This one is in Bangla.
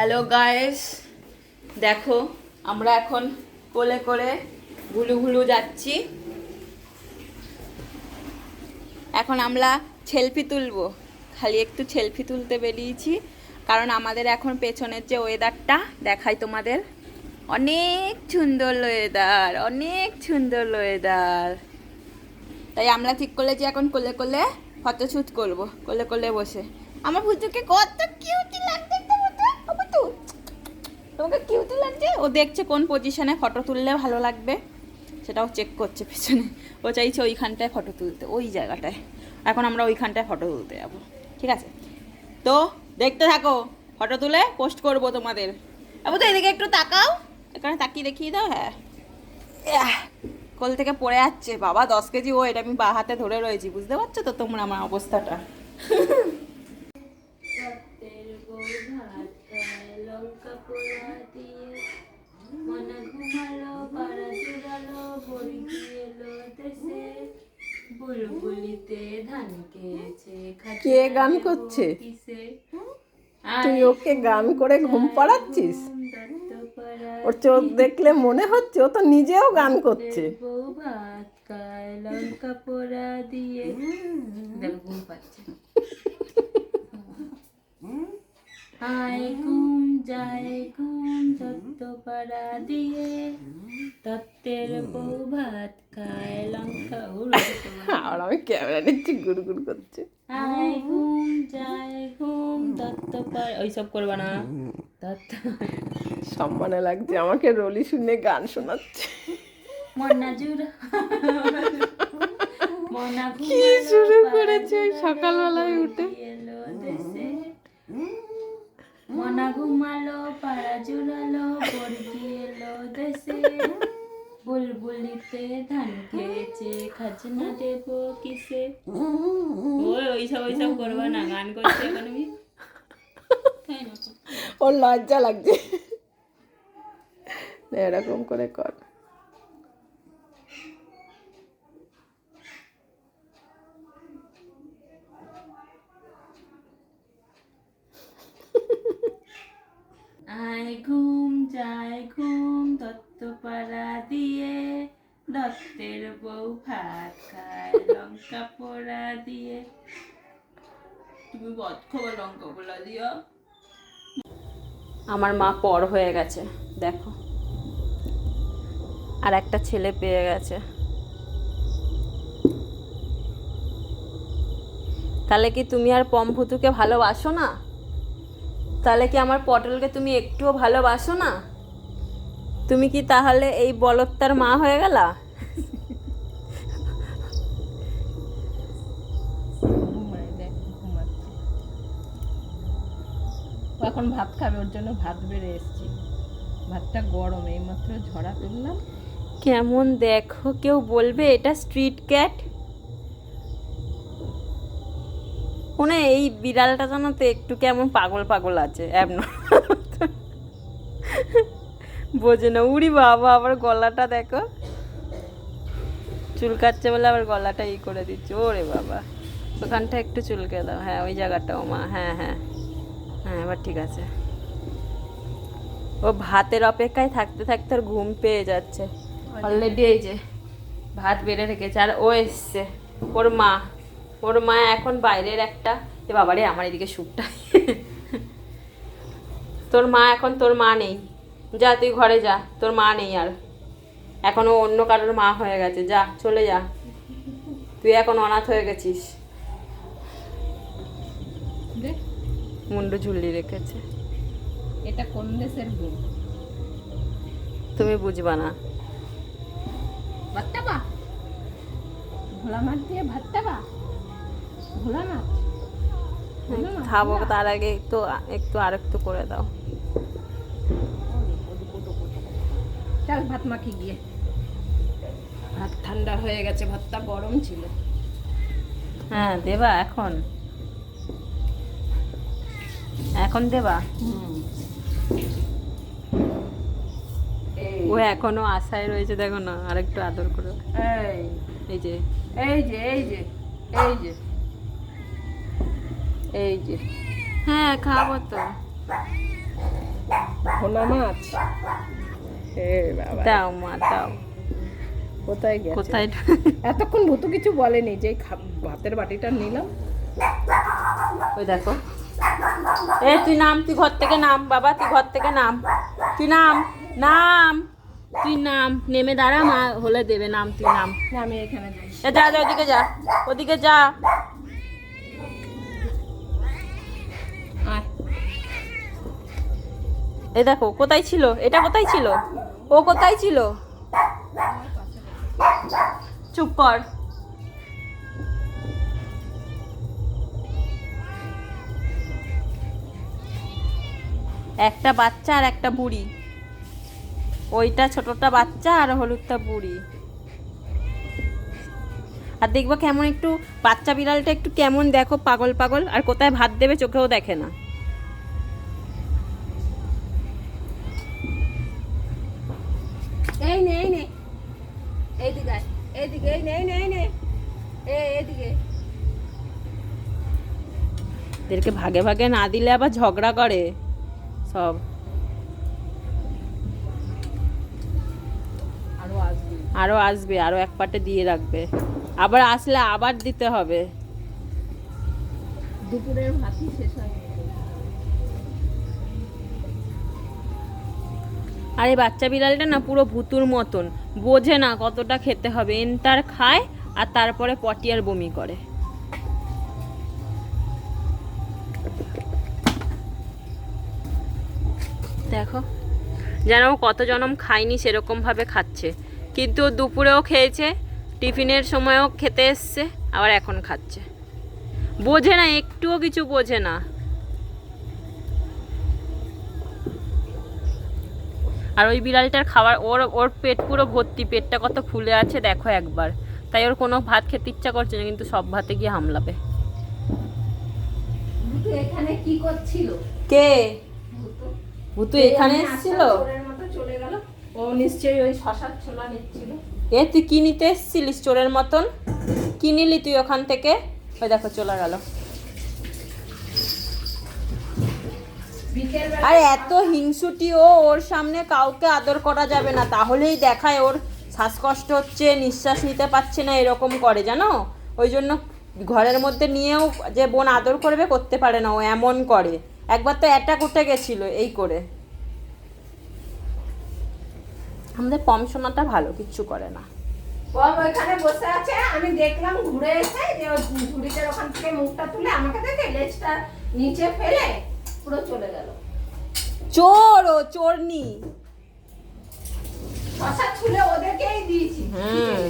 হ্যালো গাইস দেখো, আমরা এখন কোলে করে ঘুলু ঘুলু যাচ্ছি। এখন আমরা সেলফি তুলবো। খালি একটু সেলফি তুলতে বেরিয়েছি। কারণ আমাদের এখন পেছনের যে ওয়েদারটা, দেখাই তোমাদের। অনেক সুন্দর ওয়েদার, অনেক সুন্দর ওয়েদার। তাই আমরা ঠিক করলেছি এখন কোলে কোলে ফটো শ্যুট করব, কোলে কোলে বসে। আমার ভুতুকে কত কিউটি লাগছে তোমাকে কিউটি লাগছে। ও দেখছে কোন পজিশনে ফটো তুললে ভালো লাগবে। সেটাও চেক করছে পেছনে। ও চাইছে ওইখানটায় ফটো তুলতে, ওই জায়গাটায়। এখন আমরা ওইখানটায় ফটো তুলতে যাব। ঠিক আছে? তো দেখতে থাকো ফটো তুলে পোস্ট করব তোমাদের। আবু, তো এদিকে একটু তাকাও। এখানে তাকিয়ে দেখিয়ে দাও হ্যাঁ। কোল থেকে পড়ে যাচ্ছে। বাবা, দশ কেজি ওয়েট। আমি বা হাতে ধরে রয়েছি। বুঝতে পারছ তো তোমরা আমার অবস্থাটা? খেয়েছে কে গান করছে? তুই ওকে গান করে ঘুম পাড়াচ্ছিস? ওর চোখ দেখলে মনে হচ্ছে ও তো নিজেও গান করছে। লঙ্কা পোড়া দিয়ে। ঘুম পাচ্ছে। আয় ঘুম যায় ঘুম তত্ত্ব পাড়া দিয়ে তত্ত্বের বউ ভাত খায় লঙ্কা উড়ে আর আমি ক্যামেরা নিচ্ছি গুড় গুড় করছে। আয় ঘুম যায় ঘুম পাড়া ওইসব করবা না। তত্ত্ব সম্মানে লাগছে আমাকে রলি শুনে গান শোনাচ্ছে। মন্না জুড় মনা কি শুরু করেছে সকালবেলায় উঠে এলো দেশে মনা ঘুমালো পাড়া জুড়ালো বর্গি এলো দেশে। বুলবুলিতে ধান খেয়েছে খাজনা দেব কিসে? ওই ওইসব ওইসব করব না গান করছে এখন আমি? ওর লজ্জা লাগছে। এরকম করে কর আয় ঘুম যায় ঘুম দত্ত পাড়া দিয়ে দত্তের বউ ভাত খায়, লঙ্কা পোড়া দিয়ে। তুমি খবর লঙ্কা পোড়া দিও। আমার মা পর হয়ে গেছে, দেখো। আর একটা ছেলে পেয়ে গেছে। তাহলে কি তুমি আর পম্পুতুকে ভালোবাসো না? তাহলে কি আমার পটলকে তুমি একটুও ভালোবাসো না? তুমি কি তাহলে এই বলত্তার মা হয়ে গেলা? এখন ভাত খাবে ওর জন্য ভাত বেড়ে এসছি। ভাতটা গরম এইমাত্র ঝরা তুললাম। কেমন দেখো কেউ বলবে এটা স্ট্রিট ক্যাট হয় এই বিড়ালটা জানো তো একটু কেমন পাগল পাগল আছে এমন বোঝে না। উড়ি বাবা, আবার গলাটা দেখো। চুলকাচ্ছে বলে আবার গলাটা ই করে দিচ্ছে। ওরে বাবা। ওখানটা একটু চুলকে দাও। হ্যাঁ ওই জায়গাটাও মা। হ্যাঁ হ্যাঁ। হ্যাঁ এবার ঠিক আছে। ও ভাতের অপেক্ষায় থাকতে থাকতে আর ঘুম পেয়ে যাচ্ছে। অলরেডি এই যে ভাত বেড়ে রেখেছে। আর ও এসছে। ওর মা। ওর মা এখন বাইরের একটা। এ বাবারে, আমার এদিকে সুপটা তোর মা এখন, তোর মা নেই। যা তুই ঘরে যা তোর মা নেই আর। এখন ও অন্য কারোর মা হয়ে গেছে যা চলে যা। তুই এখন অনাথ হয়ে গেছিস। মুন্ডু ঝুলি রেখেছে। এটা কোন দেশের গুণ তুমি বুঝবা না। ভাতটা বা ভোলা মাছ দিয়ে ভাতটা বা ভোলা মাছ। খাব তার আগে একটু একটু আর একটু করে দাও। চল ভাত মাখি গিয়ে। ভাত ঠান্ডা হয়ে গেছে ভাতটা গরম ছিল। হ্যাঁ দেবা এখন। এখন দেবা? ও এখনও আশায় রয়েছে দেখো না আরেকটু আদর করে। এই। এই যে। এই যে এই যে এই যে। এই যে। হ্যাঁ খাব তো। ভোনা মাছ? দাও মা দাও। কোথায় গেছে? কোথায়? এতক্ষণ ভূতু কিছু বলেনি যে ভাতের বাটিটা নিলাম। ওই দেখো। এ তুই নাম তুই ঘর থেকে নাম বাবা তুই ঘর থেকে নাম। তুই নাম নাম তুই নাম। নেমে দাঁড়া মা হলে দেবে নাম তুই নাম। না, আমি এখানে যাই। যা যা ওদিকে যা ওদিকে যা। এই দেখো, কোথায় ছিল? এটা কোথায় ছিল? ও কোথায় ছিল? চুপ কর। একটা বাচ্চা আর একটা বুড়ি। ওইটা ছোটটা বাচ্চা আর হলুদটা বুড়ি। আর দেখব কেমন একটু বাচ্চা বিড়ালটা একটু কেমন দেখো, পাগল পাগল, আর কোথায় ভাত দেবে চোখেও দেখে নে এই নে এইদিকে এই নে এই নে এই নে। এই এইদিকে এদেরকে ভাগে ভাগে না দিলে আবার ঝগড়া করে সব। আরও আরও আসবে আরও এক পাটে দিয়ে রাখবে। আবার আসলে আবার দিতে হবে। দুপুরের ভাতই শেষ হয়ে আর এই বাচ্চা বিড়ালটা না পুরো ভুতুর মতন। বোঝে না কতটা খেতে হবে। এনটার খায় আর তারপরে পটিয়ার বমি করে। দেখো, যেন কত জনম খায়নি সেরকম ভাবে খাচ্ছে। কিন্তু দুপুরেও খেয়েছে, টিফিনের সময়ও খেতে এসছে, আবার এখন খাচ্ছে। বোঝে না, একটুও কিছু বোঝে না। আর ওই বিড়ালটার খাবার ওর ওর পেট পুরো ভর্তি পেটটা কত ফুলে আছে দেখো একবার। তাই ওর কোনো ভাত খেতে ইচ্ছা করছে না কিন্তু সব ভাতে গিয়ে হামলাবে। এখানে কি করছিল? কে? ভূতু। ভুতু এখানে এসেছিল? চলে গেল। ও নিশ্চয়ই ওই শশার ছোলা নিচ্ছিল। এ তুই কি নিতে এসেছিলিস চোরের মতন? কি নিলি তুই ওখান থেকে? ওই দেখো চলে গেল। আর এত হিংসুটি ও ওর সামনে কাউকে আদর করা যাবে না। তাহলেই দেখায় ওর শ্বাসকষ্ট হচ্ছে নিঃশ্বাস নিতে পারছে না এরকম করে জানো? ওই জন্য ঘরের মধ্যে নিয়েও যে বোন আদর করবে করতে পারে না ও এমন করে। একবার তো অ্যাটাক উঠে গেছিল এই করে। আমাদের পম সোনাটা ভালো কিচ্ছু করে না। বল ওইখানে বসে আছে আমি দেখলাম ঘুরে এসে যে ঝুড়িটার ওখান থেকে মুখটা তুলে আমাকে দেখে লেজটা নিচে ফেলে পুরো চলে গেল। চোর ও চোরনি। শশা ছুলে ওদেরকেই দিয়েছি। হুম।